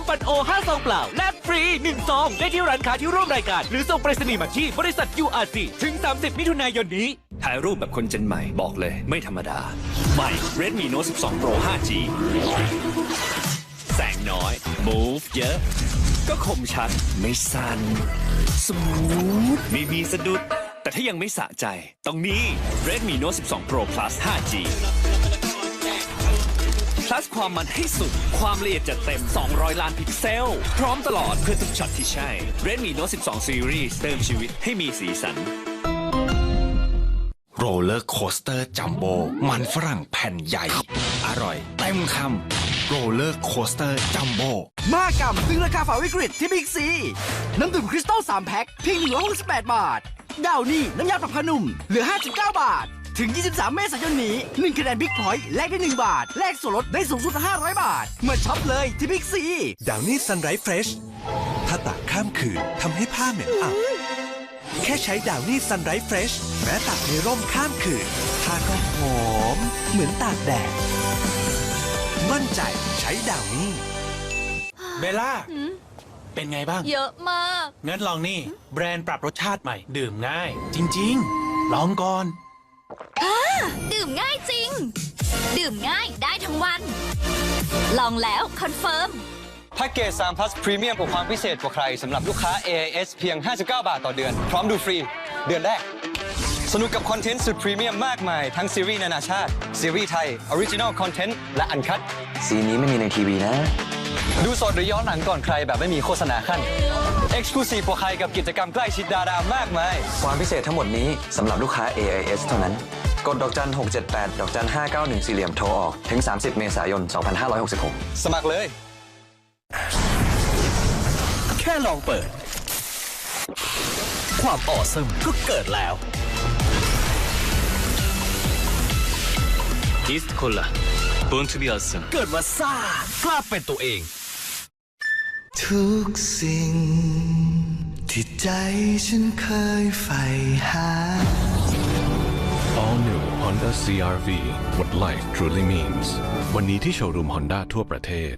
ำปันโอ5ซองเปล่า แลกฟรี1ซองได้ที่ร้านค้าที่ร่วมรายการ หรือส่งไปรษณีย์มาที่บริษัท URC ถึง 30 มิถุนายนนี้ ถ่ายรูปแบบคนเจนใหม่บอกเลย ไม่ธรรมดา ใหม่ Redmi Note 12 Pro 5G แสงน้อย move เยอะ ก็คมชัด ไม่สั่นสมูทไม่มีสะดุด แต่ถ้ายังไม่สะใจต้องนี้ Redmi Note 12 Pro Plus 5G plus ความมันให้สุด ความละเอียดจัดเต็ม 200 ล้านพิกเซล พร้อมตลอดเพื่อทุกช็อตที่ใช่ Redmi Note 12 Series เติมชีวิตให้มีสีสันโรลเลอร์โคสเตอร์จัมโบมันฝรั่งแผ่นใหญ่ อร่อยเต็มคำโรลเลอร์โคสเตอร์จัมโบมากรรมตึงราคาฝ่าวิกฤตที่บิ๊กซี น้ำดื่มคริสตัล3แพ็คเพียง168 บาท ดาวนี่น้ำยาปรับผ้านุ่มเหลือ 59 บาท ถึง 23 เมษายนนี้ 1 คะแนนบิ๊กพอยต์แลกได้ 1 บาท แลกส่วนลดได้สูงสุด 500 บาท มาช็อปเลยที่บิ๊กซีดาวนี่ซันไรส์เฟรชถ้าตากข้ามคืนทำให้ผ้าเหม็นอับแค่ใช้ดาวนี่ซันไรส์เฟรชแม้ตากในร่มข้ามคืนผ้าก็หอม เหมือนตากแดดมั่นใจใช้ดาวนี่เบลล่า เป็นไงบ้าง เยอะมาก งั้นลองนี่ แบรนด์ปรับรสชาติใหม่ ดื่มง่าย จริง ๆ ลองก่อน ดื่มง่ายจริง ดื่มง่ายได้ทั้งวัน ลองแล้วคอนเฟิร์มแพ็กเกจ3 plus พรีเมียมกับความพิเศษกว่าใครสำหรับลูกค้า AIS เพียง 59 บาทต่อเดือน พร้อมดูฟรี เดือนแรก สนุกกับคอนเทนต์สุดพรีเมียมมากมาย ทั้งซีรีส์นานาชาติ ซีรีส์ไทย ออริจินอลคอนเทนต์และอันคัดซีนนี้ไม่มีในทีวีนะ ดูสดหรือย้อนหลังก่อนใครแบบไม่มีโฆษณาขั้น Exclusive กว่าใครกับกิจกรรมใกล้ชิดดารามากมาย ความพิเศษทั้งหมดนี้สำหรับลูกค้า AIS เท่านั้น กดดอกจัน 678 ดอกจัน 591 สี่เหลี่ยมโทรออก ถึง 30 เมษายน 2566 สมัครเลย แค่ลองเปิด ความออซึมก็เกิดแล้วอีสต์คนละ Born to be awesome เกิดมาซ่ากล้าเป็นตัวเอง ทุกสิ่ง ที่ใจฉันเคยใฝ่หา All new Honda CRV What life truly means วันนี้ที่โชว์รูม Honda ทั่วประเทศ